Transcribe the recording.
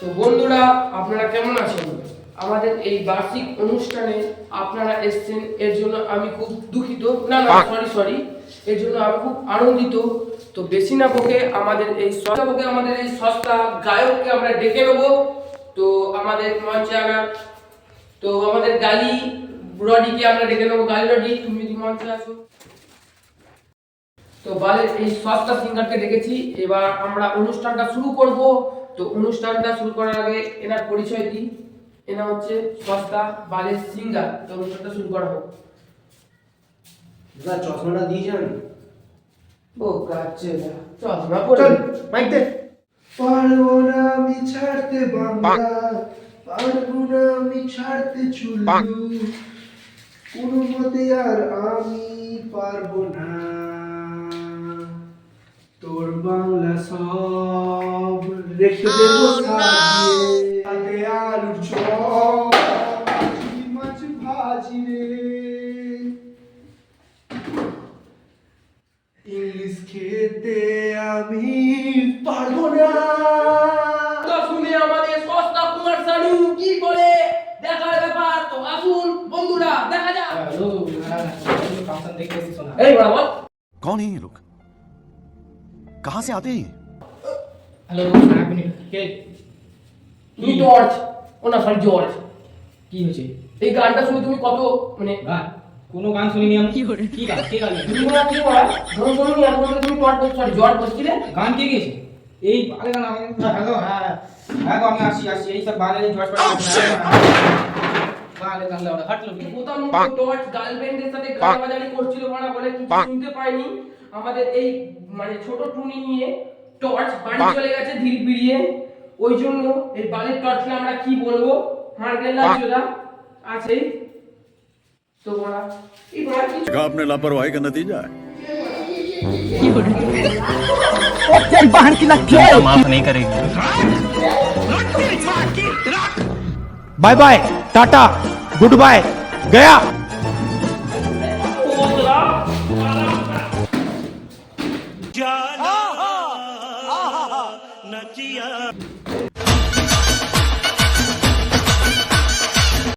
তো বন্ধুরা আপনারা কেমন আছেন? আমাদের এই বার্ষিক অনুষ্ঠানে আপনারা এসেছেন এর জন্য আমি খুব দুঃখিত। না না সরি সরি এর জন্য আমি খুব আনন্দিত। তো বেশি না বকে আমাদের এই সস্তা বকে আমাদের এই সস্তা গায়ককে আমরা ডেকে নেব। তো আমাদের মঞ্চে আনা তো আমাদের গালি রডিকে আমরা ডেকে নেব। গালি রডি তুমি যদি মঞ্চে আসো তো বালের এই সস্তা সিঙ্গারকে ডেকেছি। এবার আমরা অনুষ্ঠানটা শুরু করব। তো অনুষ্ঠানটা শুরু করার আগে এনার পরিচয় দিই। এনা হচ্ছে সস্তা বালের সিঙ্গার তো অনুষ্ঠানটা শুরু করা হোক। দাদা চশমাটা দিয়ে যান। ও কাচ্ছে চশমা পরে। মাইক দে। পারব না আমি ছাড়তে বাংলা পারব না আমি ছাড়তে চুল্লু কোনো মতে আর আমি পারব না। তোর বাংলা সব রেখে দেবো সাজিয়ে সাথে আলুর চপ চিংড়ি মাছ ভাজি রে ইংলিশ খেতে আমি পারবো না তো শুনে আমাদের সস্তা কুমার শানু কি বলে দেখার ব্যাপার তো আসুন বন্ধুরা দেখা যাক এই বড় বল कौन है ये लोग कहां से आते हैं হ্যালো আপনি কে? তুমি জর্জ ও না সরি জর্জ কি হয়েছে? এই গানটা শুনে তুমি কত মানে গান কোনো গান শুনিনি আমি। কি কি গান কে গান? তুমি হয় কি বলা। ধরো নি এখন তুমি জর্জ সরি জর্জ বলছিলে? গান কে গেছে? এই বালে গান আমি হ্যালো হ্যাঁ হ্যাঁ গো, আমি আসি আসি। এই সব বালে জয় বালে গান লাউডা হাটলো কি? প্রথম টর্চ গার্লফ্রেন্ডের সাথে গালাগালি করছিল বলে কিছু শুনতে পাইনি। আমাদের এই মানে ছোট টুনি নিয়ে টর্চ বাড়ি চলে গেছে ধীর বিড়িয়ে ওই জন্য এই বালির টর্চকে আমরা কি বলবো হারগেল লাজুদা আছেই তো বড়া এই বড়া কি देखा आपने लापरवाही का नतीजा है माफ नहीं करेगी bye bye tata goodbye गया বাঁচিয়া